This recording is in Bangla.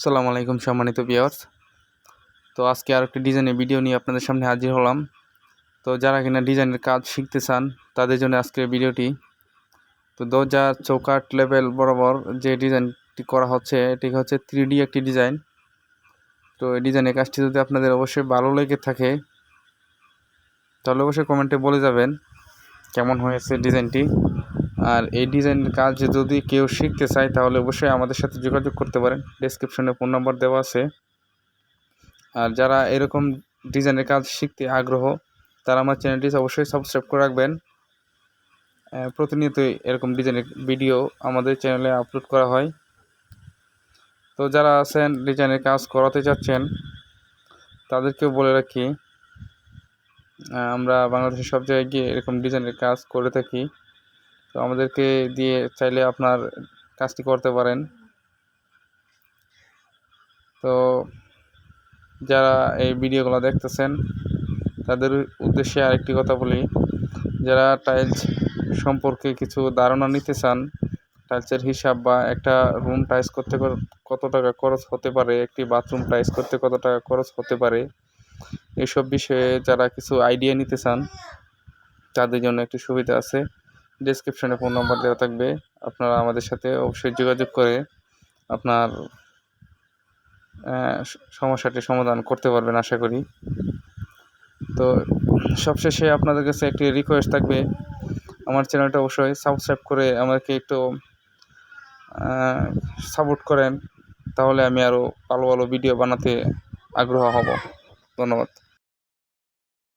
আসসালামু আলাইকুম সম্মানিত ভিউয়ার্স তো আজকে আর একটি ডিজাইনের ভিডিও নিয়ে আপনাদের সামনে হাজির হলাম। তো যারা কিনা ডিজাইনের কাজ শিখতে চান, তাদের জন্য আজকের ভিডিওটি তো দরজা চৌকাট লেভেল বরাবর যে ডিজাইনটি করা হচ্ছে, এটি হচ্ছে থ্রি একটি ডিজাইন তো এই ডিজাইনের কাজটি যদি আপনাদের অবশ্যই ভালো লেগে থাকে, তাহলে অবশ্যই কমেন্টে বলে যাবেন, কেমন হয়েছে ডিজাইনটি আর এই ডিজাইনের কাজ যদি কেউ শিখতে চায়, তাহলে অবশ্যই আমাদের সাথে যোগাযোগ করতে পারেন। ডিসক্রিপশনে ফোন নম্বর দেওয়া আছে। আর যারা এরকম ডিজাইনের কাজ শিখতে আগ্রহ, তারা আমার চ্যানেলটি অবশ্যই সাবস্ক্রাইব করে রাখবেন। প্রতিনিয়তই এরকম ডিজাইনের ভিডিও আমাদের চ্যানেলে আপলোড করা হয়। তো যারা আছেন ডিজাইনের কাজ করাতে চাচ্ছেন, তাদেরকেও বলে রাখি আমরা বাংলাদেশের সব জায়গায় গিয়ে এরকম ডিজাইনের কাজ করে থাকি। তো আমাদেরকে দিয়ে চাইলে আপনার কাজটি করতে পারেন। তো যারা এই ভিডিওগুলো দেখতেছেন, তাদের উদ্দেশ্যে আরেকটি কথা বলি। যারা টাইলস সম্পর্কে কিছু ধারণা নিতে চান, টাইলসের হিসাব বা একটা রুম টাইলস করতে কত টাকা খরচ হতে পারে, একটি বাথরুম টাইলস করতে কত টাকা খরচ হতে পারে, এসব বিষয়ে যারা কিছু আইডিয়া নিতে চান, তাদের জন্য একটি সুবিধা আছে। ডিসক্রিপশনে ফোন নম্বর দেওয়া থাকবে। আপনারা আমাদের সাথে অবশ্যই যোগাযোগ করে আপনার সমস্যাটি সমাধান করতে পারবেন আশা করি। তো সবশেষে আপনাদের কাছে একটি রিকোয়েস্ট থাকবে। আমার চ্যানেলটা অবশ্যই সাবস্ক্রাইব করে আমাকে একটু সাপোর্ট করেন। তাহলে আমি আরও ভালো ভালো ভিডিও বানাতে আগ্রহ হব। ধন্যবাদ।